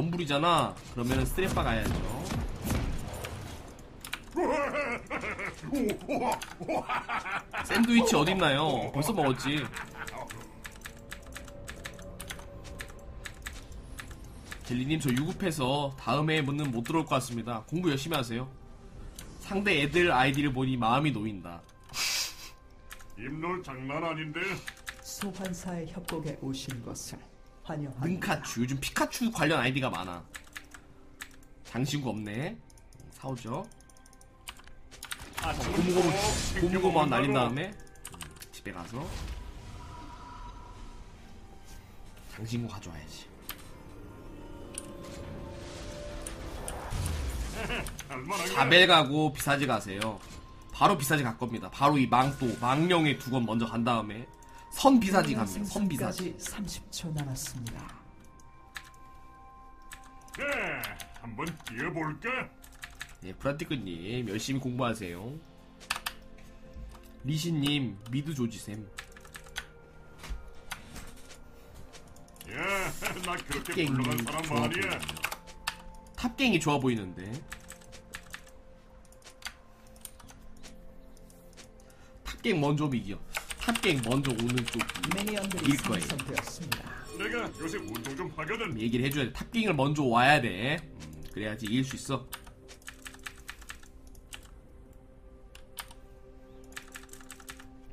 럼블이잖아. 그러면은 스트레파 가야죠. 샌드위치 어딨나요? 벌써 먹었지. 젤리님 저 유급해서 다음에 문은 못 들어올 것 같습니다. 공부 열심히 하세요. 상대 애들 아이디를 보니 마음이 놓인다. 입놀 장난 아닌데 소환사의 협곡에 오신 것을 환영합니다. 능카츄 요즘 피카츄 관련 아이디가 많아. 장신구 없네. 사오죠. 고무고무 고무고무만 날린 다음에 집에 가서 장신구 가져와야지. 자벨 가고 비사지 가세요. 바로 비사지 갈 겁니다. 바로 이 망토 망령의 두 건 먼저 간 다음에 선 비사지 갑니다. 선 비사지. 생선까지 30초 남았습니다. 네, 한번 뛰어볼까? 네, 브라티크님 열심히 공부하세요. 리신님 미드 조지셈. 야, 나 그렇게 깽 불러간 사람 말이야. 탑갱이 좋아 보이는데. 탑갱 먼저 이겨. 탑갱 먼저 오는 쪽 미니언들이 일 거예요. 내가 요새 운동 좀 하거든 얘기를 해줘야 돼. 탑갱을 먼저 와야 돼. 음, 그래야지 이길 수 있어.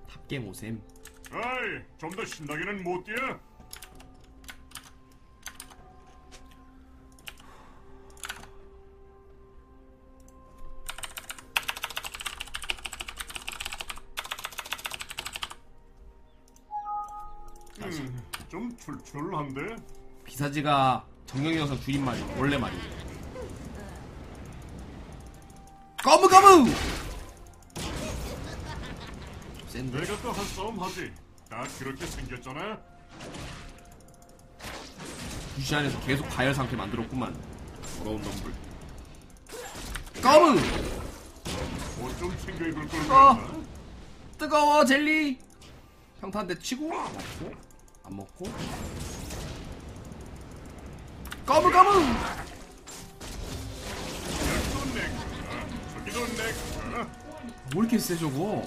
탑갱 오셈. 아이, 좀 더 신나게는 못 뛰어 좀 출출한데? 비사지가 정경이 영상 줄임말이 원래 말이에요. 거무 거무. 센데. 내가 또 한 싸움 하지 나 그렇게 생겼잖아 부시 안에서 계속 가열 상태 만들었구만. 더러운 덤불. 거무. 옷좀 챙겨 입을 걸 어. 그랬나? 뜨거워 젤리. 평타 한대 치고 먹고 안 먹고. 내 거야 뭐 이렇게 세 저거?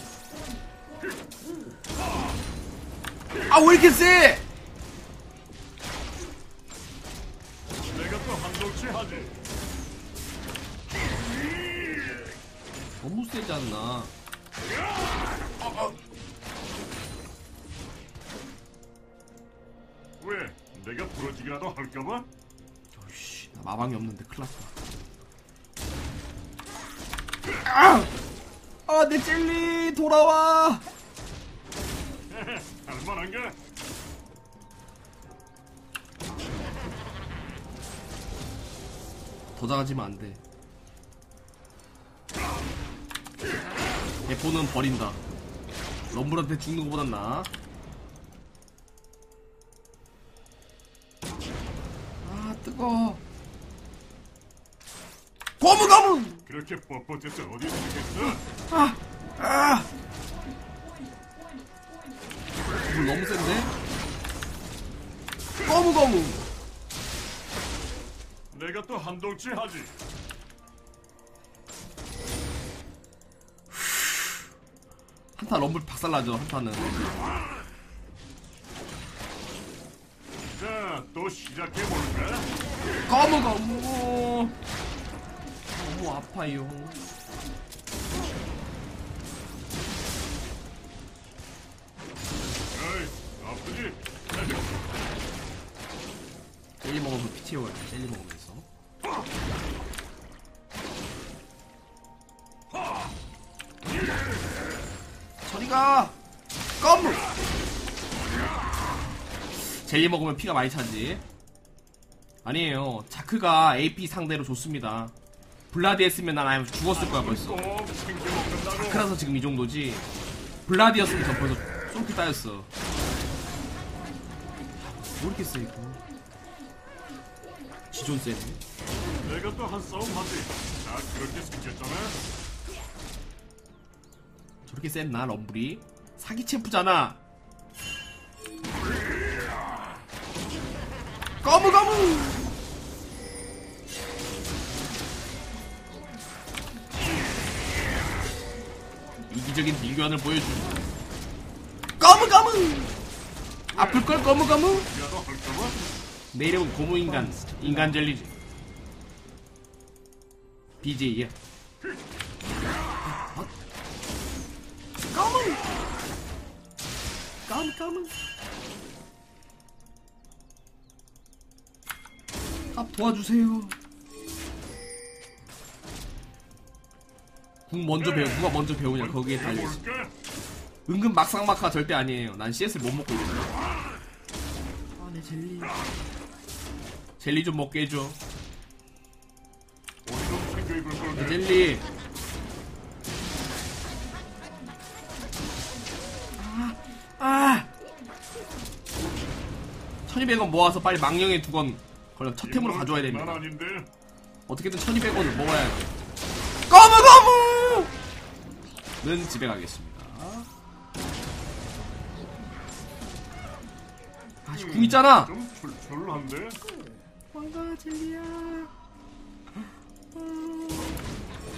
아 왜 이렇게 세? 너무 세지 않나? 부러지기라도 할까봐? 씨, 나 마방이 없는데 큰일 났다. 아! 아, 내 젤리 돌아와. 할만한가? 더 작아지면 안 돼. 대포는 버린다. 럼블한테 죽는 것보단 나아. 아, 뜨거. 고무 고무. 그렇게 뻣뻣해서 어디 쓰겠어? 아, 아. 물 너무 센데? 거무 거무. 내가 또 한동치 하지 한타 럼블 박살나죠 한타는. 자, 또 시작해볼까? 거무 거무. 너무 아파요. 아프지? 젤리 먹으면서 피 채워야 돼. 젤리 먹으면서. 저리가 거무. 젤리 먹으면 피가 많이 차지. 아니에요. 자크가 AP 상대로 좋습니다. 블라디 했으면 난 아예 죽었을 거야 벌써. 자크라서 지금 이 정도지. 블라디였으면 전 벌써 쏠피 따였어. 세 이거. 지존 세네. 내가 또 한 싸움 하지 나 그렇게 생겼잖아 저렇게 셌나 럼블이? 사기 챔프잖아. 거무 거무. 기적인 일견을 보여줍니다. 거무 거무. 아플 걸 거무 거무. 이라도 할까봐? 내 이름은 고무 인간 인간 젤리지. BJ야. 거무. 거무 거무. 아 도와주세요. 궁 먼저 배우 누가 먼저 배우냐 거기에 달려 있어. 해볼까? 은근 막상막하 절대 아니에요. 난 CS를 못 먹고 있어. 아내 젤리. 젤리 좀 먹게 해줘. 걸내 젤리. 아, 아. 1200원 모아서 빨리 망령에 두건 걸려 첫 템으로 가져와야 난 됩니다. 어떻게든 1200원을 먹어야 돼. 거무 거무! 는 집에 가겠습니다. 아직 궁 있잖아! 좀 출출한데? 뭔가 젤리야.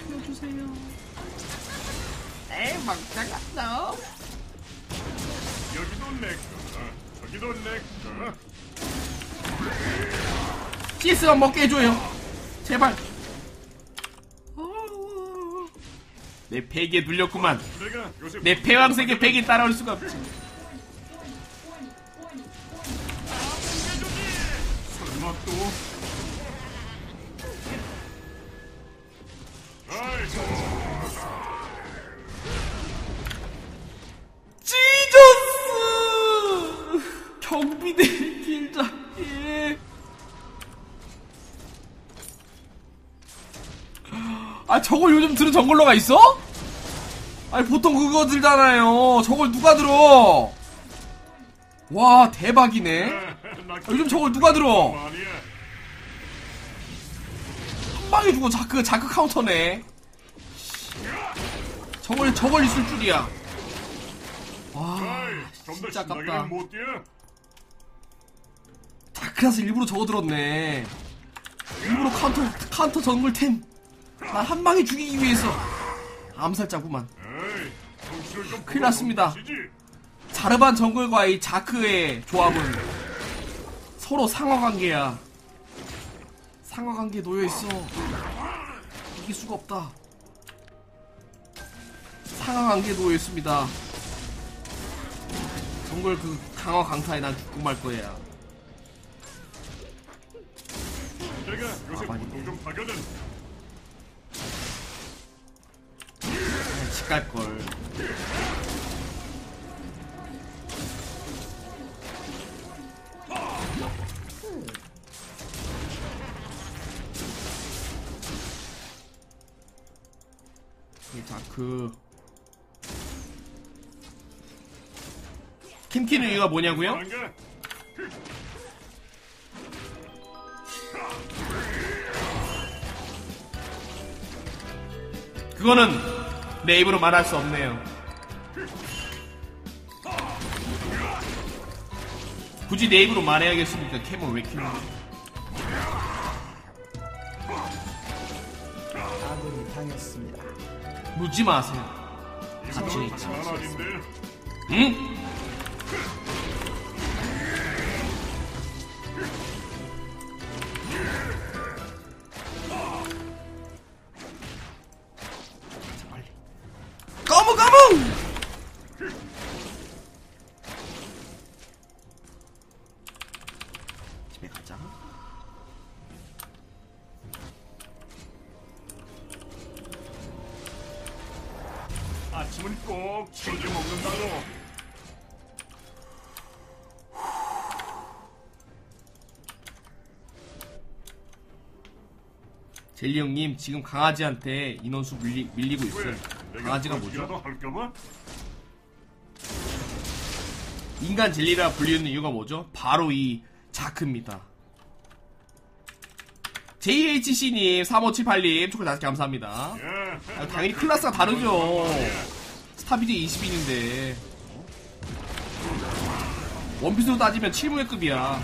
살려주세요. 에이, 막장 같다. 여기도 내 거, 저기도 내 거. CS만 먹게 해줘요. 제발. 내 베개에 눌렸구만. 요새 내 패왕색의 베개에 따라올 수가 없지. 설마 또? 아이고, 아, 저걸 요즘 들은 정글러가 있어? 아니, 보통 그거 들잖아요. 저걸 누가 들어? 와, 대박이네. 나 아, 요즘 저걸 누가 들어? 한 방에 죽어 자크 자크 카운터네. 저걸 저걸 있을 줄이야. 와 진짜 아깝다. 자크라서 일부러 저거 들었네. 일부러 카운터 카운터 정글템. 나 한 방에 죽이기 위해서. 암살자구만. 큰일 났습니다. 자르반 정글과 이 자크의 조합은 서로 상하 관계야. 상하 관계에 놓여 있어. 이길 수가 없다. 상하 관계에 놓여 있습니다. 정글 그 강화 강타에 난 죽고 말 거야. 내가 요새 아, 운동 좀 하거든. 갈 걸. 이 자크. 킴키는 이유가 뭐냐고요? 그거는 내 입으로 말할 수 없네요. 굳이 내 입으로 말해야겠습니까? 캠을 왜 키우는 아군이 당했습니다. 묻지 마세요. 같이 난 아닌데. 응? 젤리 형님 지금 강아지한테 인원수 밀리, 밀리고 왜? 있어요. 강아지가 그렇게라도 뭐죠? 인간 젤리라 불리는 이유가 뭐죠? 바로 이 자크입니다. JHC님, 3578님, 초콜 다섯 개 감사합니다. 야, 아, 당연히 클래스가 다르죠. 스타비제 20인인데. 원피스로 따지면 7무회급이야.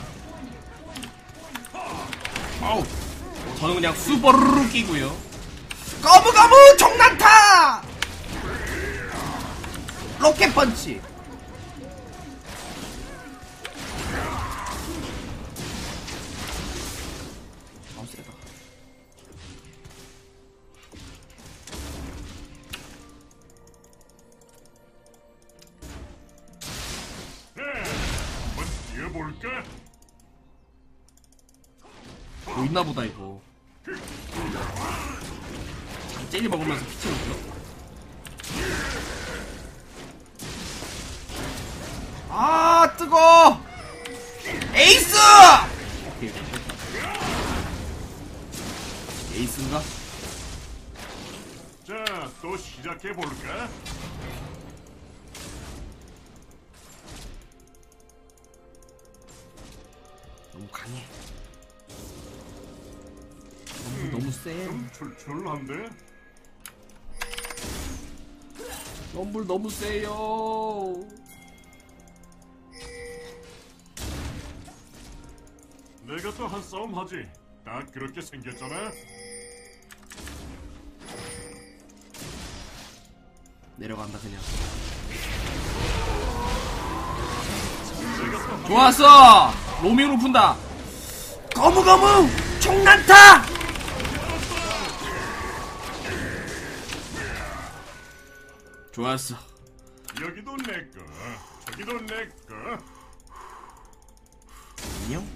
아우. 저는 그냥 수버르르 끼고요. 거무거무 총난타! 로켓 펀치 젤리 먹으면서 피 채우죠 아 뜨거 에이스 오케이. 에이스인가? 자, 또 시작해볼까? 너무 강해 너무, 너무 세 좀 출출한데? 럼블 너무 세요. 내가 또 한 싸움 하지. 딱 그렇게 생겼잖아. 내려간다 그냥. 좋았어! 로밍으로 푼다. 거무거무! 총난타 좋았어 여기도 내 거, 저기도 내 거. 안녕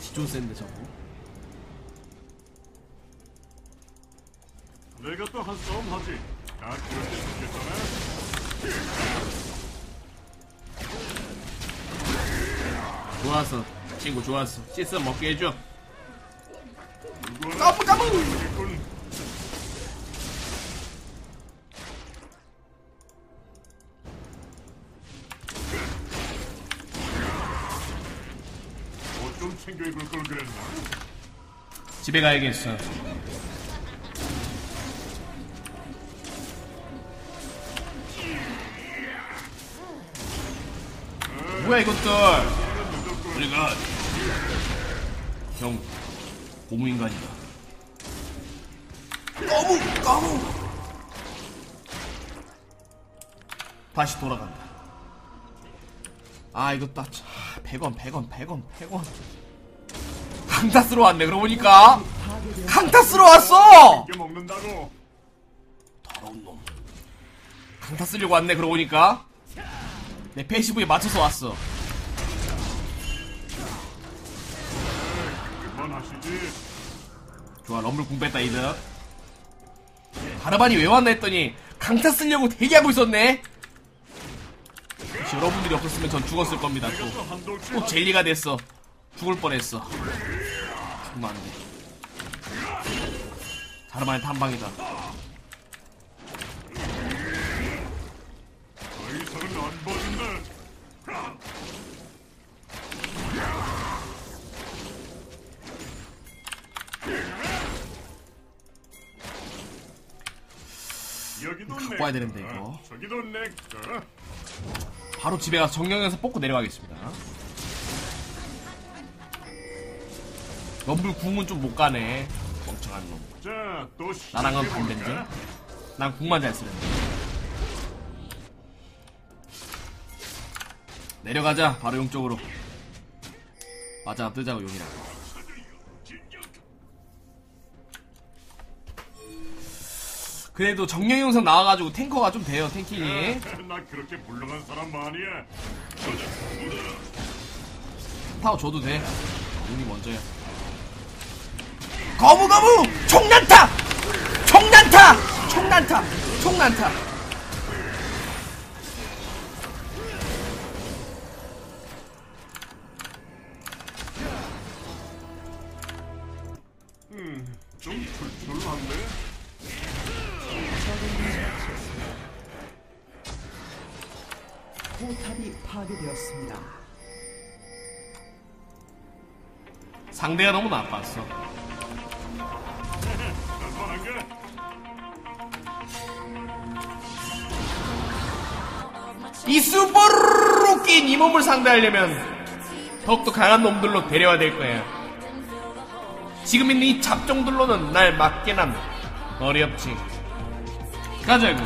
지존 센데 저거 내가 또 한 싸움 하지. 딱 그렇게 생겼잖아. 좋았어. 친구 좋았어. 시스 먹게 해줘. 까부 까부! 군 옷좀 챙겨 입을 걸 그랬나? 집에 가야겠어 뭐야 이것들? 우리가 형 고무인간이다. 너무 너무! 다시 돌아간다. 아 이거 딱 100원 100원 100원 100원. 강타 쓰러 왔네 그러고 보니까. 강타 쓰러 왔어! 이게 먹는다고. 더러운 놈. 강타 쓰려고 왔네 그러고 보니까 내 패시브에 맞춰서 왔어. 좋아 럼블 궁 뺐다 이득 바르반이 왜 왔나 했더니 강타 쓰려고 대기하고 있었네. 역시 여러분들이 없었으면 전 죽었을 겁니다 또, 또 젤리가 됐어. 죽을 뻔했어. 죽으면 안돼. 자르반의 탐방이다 와야 되는데, 거, 이거. 저기도 내 거. 바로 집에 가서 정령에서 뽑고 내려가겠습니다 럼블 궁은 좀 못 가네 멍청한 놈 자, 또 나랑은 시작해볼까? 반대인데? 난 궁만 잘 쓰는데. 내려가자, 바로 용 쪽으로. 맞아, 뜨자고 용이랑. 그래도 정령 영상 나와가지고 탱커가 좀 돼요, 탱킹이. 나 그렇게 물러간 사람 아니야. 타워 줘도 돼. 용이 먼저야. 거무 거무! 총난타! 총난타! 총난타! 총난타! 상대가 너무 나빴어. 만만한가? 이스보르 웃긴 이 몸을 상대하려면 더욱더 강한 놈들로 데려와야 될 거야. 지금 있는 이 잡종들로는 날 맞게는 어렵지. 가자고.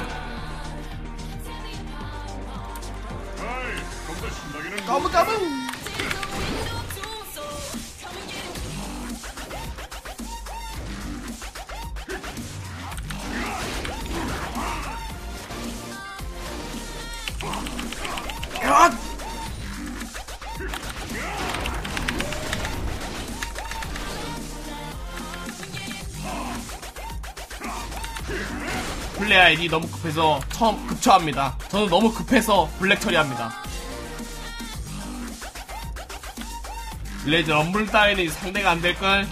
까무. 급해서 처음 급처합니다. 저는 너무 급해서 블랙 처리합니다. 블레이즈 럼블 따위는 상대가 안 될걸?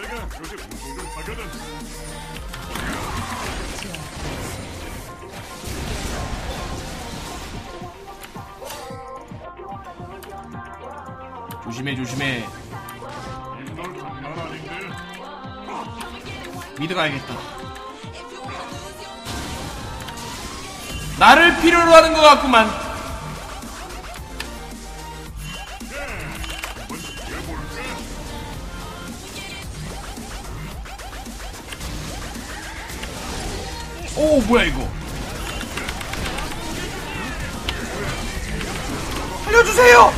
내가 요새 운동 좀 하거든. 조심해 조심해. 미드 가야겠다 나를 필요로 하는 것 같구만? 오 뭐야 이거? 알려주세요!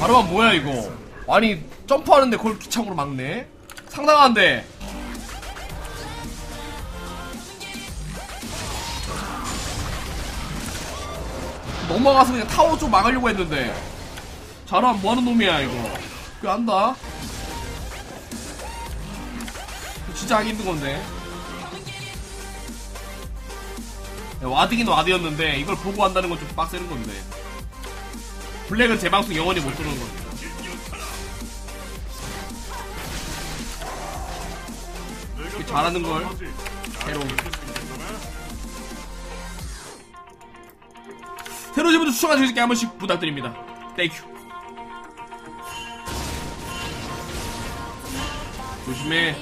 바로만 뭐야 이거? 아니 점프하는데 그걸 기창으로 막네. 상당한데. 넘어가서 그냥 타워 좀 막으려고 했는데. 잘하면 뭐하는 놈이야 이거. 꽤 한다. 진짜 하기 힘든 건데. 야, 와드긴 와드였는데 이걸 보고 한다는 건 좀 빡세는 건데. 블랙은 제 방송 영원히 못 들어오는 건데 잘하는 걸. 새로운 괜찮아? 새로 집분들 추천해 주실게 한 번씩 부탁드립니다 땡큐 조심해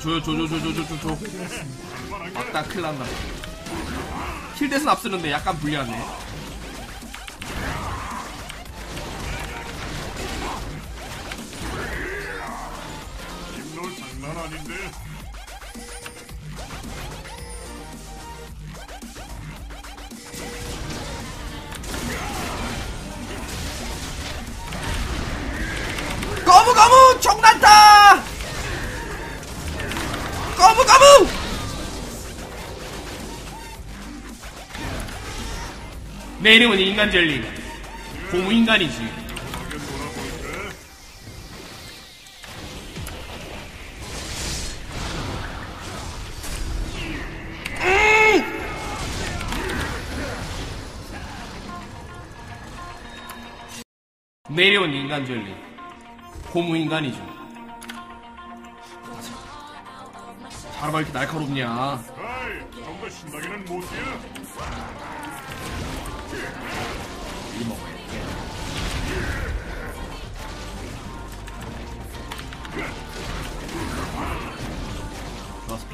야 줘요 줘줘줘줘줘줘. 막다 큰일 난다 킬댓은 앞서는데 약간 불리하네 내 이름은 인간젤리. 고무인간이지. 하게 놀아볼까? 내 이름은 인간젤리. 고무인간이죠. 자르바 이렇게 날카롭냐? 아이, 좀더 신나게는 못뛰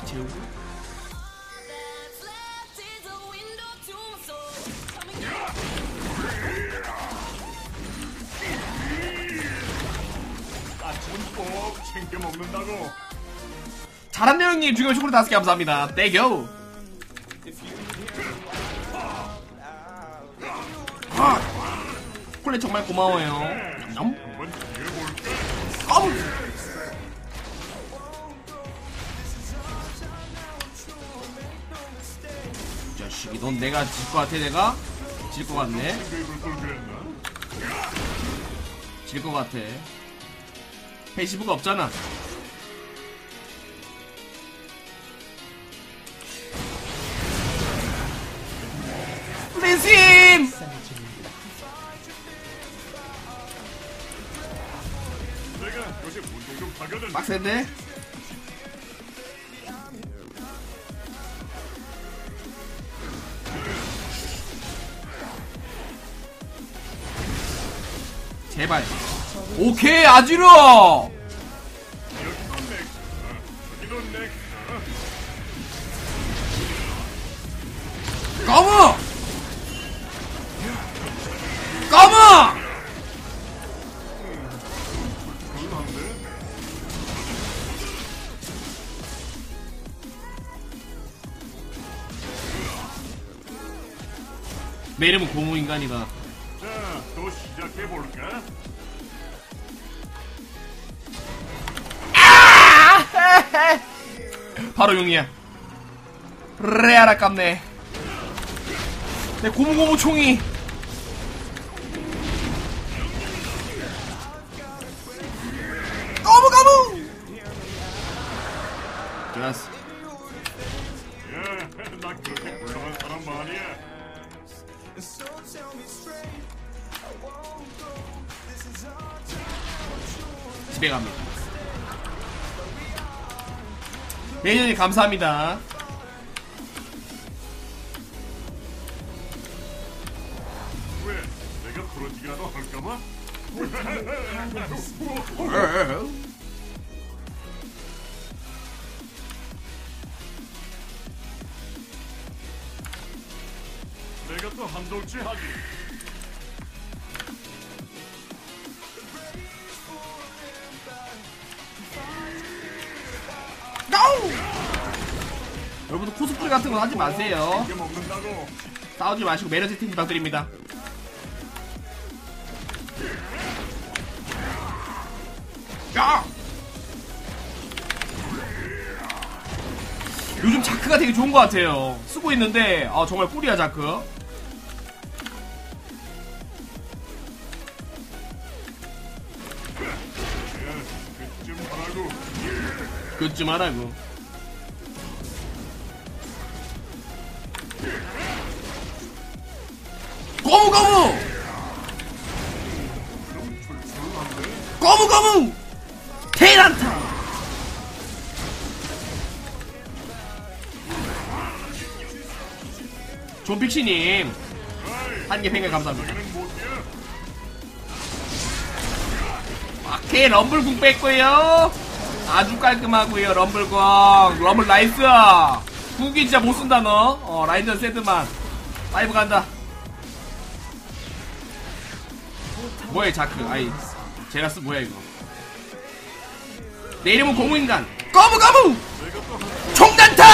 좋아서 피 채우고? 아침은 꼭 챙겨 먹는다고. 잘한 내용님 중요 쇼크로 다섯 개 감사합니다. 땡큐 아, 초콜릿 정말 고마워요. 넘 한번 해볼까? 넌 내가 질 것 같아 내가? 질 것 같네 질 것 같아 페이시브가 없잖아 레심! 빡센데? 제발. 오케이, 넥스. 까무! 까무! 내 이름은 고무인간이다. 용이야. 레알 아깝네. 내 고무고무 총이. 감사합니다. 왜? 내가 또 한돌치 하지. 여러분들 코스프레 같은 거 하지 마세요. 먹는다고. 싸우지 마시고 매너 세팅 부탁드립니다. 야! 요즘 자크가 되게 좋은 것 같아요. 쓰고 있는데 아, 정말 꿀이야 자크. 야, 그쯤 하라고. 그쯤 하라고. 까무, 까무! 테란타! 존픽시님 한개 팽개 감사합니다. 오케이 럼블궁 뺐고요. 아주 깔끔하고요 럼블궁 럼블 나이스. 궁기 진짜 못 쓴다 너. 어 라인전 세드만. 파이브 간다. 뭐야 이 자크 아이 제라스 뭐야 이거. 내 이름은! 내가 또 한- 총단타!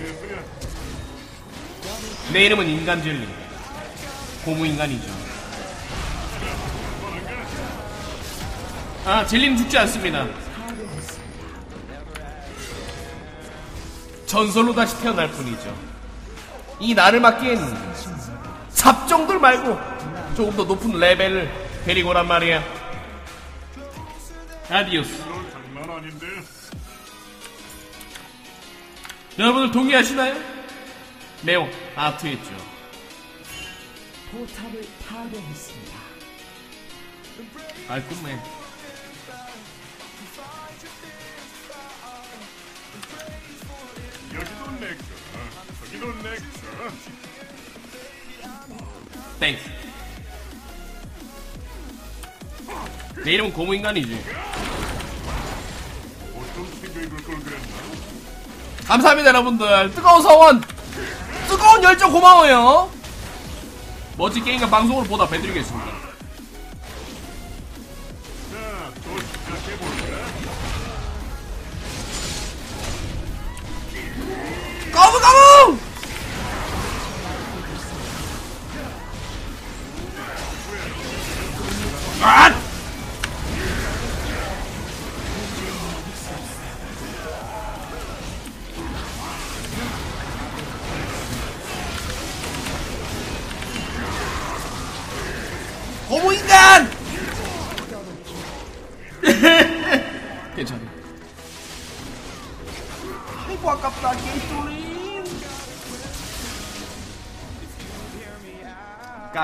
냈어야. 내 이름은 인간 젤리. 고무인간이죠. 아, 젤리는 죽지 않습니다. 전설로 다시 태어날 뿐이죠. 이 나를 맡긴 잡종들 말고 조금 더 높은 레벨을 데리고 오란 말이야. 아디오스. 너 장난 아닌데. 여러분들 동의하시나요? 매우 아트했죠. 포탑을 파괴했습니다. 깔끔해. 땡스. 내 이름은 고무인간이지. 감사합니다, 여러분들. 뜨거운 서원, 뜨거운 열정 고마워요. 멋진 게임과 방송으로 보다 뵈드리겠습니다.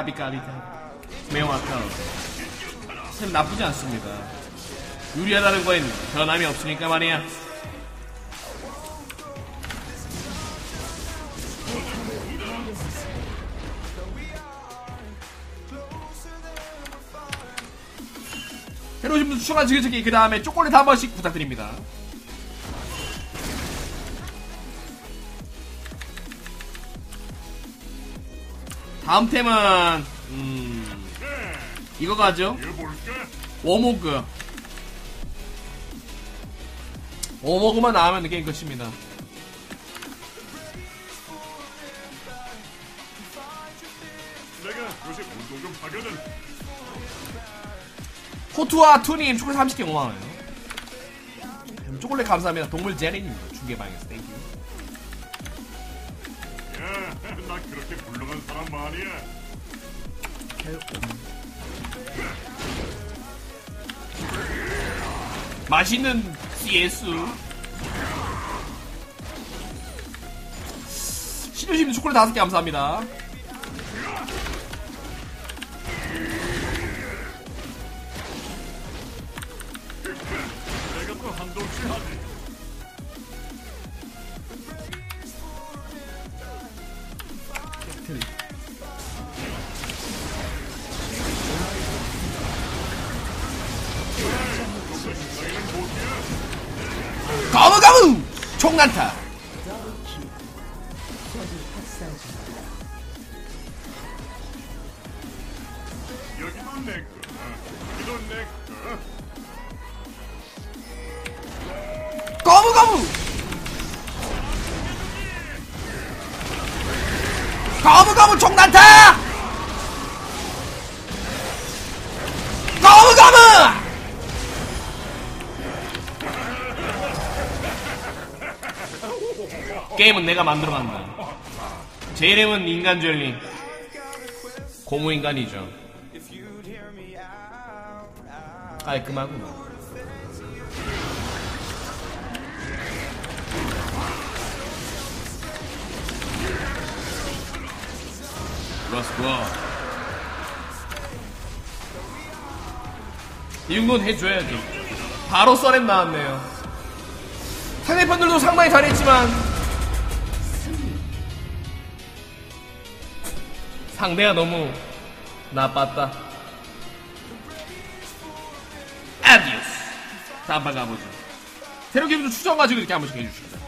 까비 까비 매우 아까워. 참 나쁘지 않습니다. 유리하다는 거엔 변함이 없으니까 말이야. 분 추천한 즐겨찾기 그 다음에 초콜릿 한 번씩 부탁드립니다 다음 템은 음 이거 가죠? 워모그. 워모그만 나오면 게임 끝입니다. 호투와 투님 초콜릿 30개 고마워요. 초콜릿 감사합니다. 동물 제리님 중계방에서 사람 말이야. 맛있는 CS 신유심 초콜릿 5개 감사합니다 내가 또 한동씩 하지. 게임은 내가 만들어간다. 제 이름은 인간젤리. 고무인간이죠. 깔끔하구나 좋았어 좋아 이 정도는 해줘야죠. 바로 써렌 나왔네요. 상대편들도 상당히 잘했지만 상대가 너무 나빴다. 아디오스. 다음 방 가보죠. 새로 기분도 추천 가지고 이렇게 한 번씩 해주십니다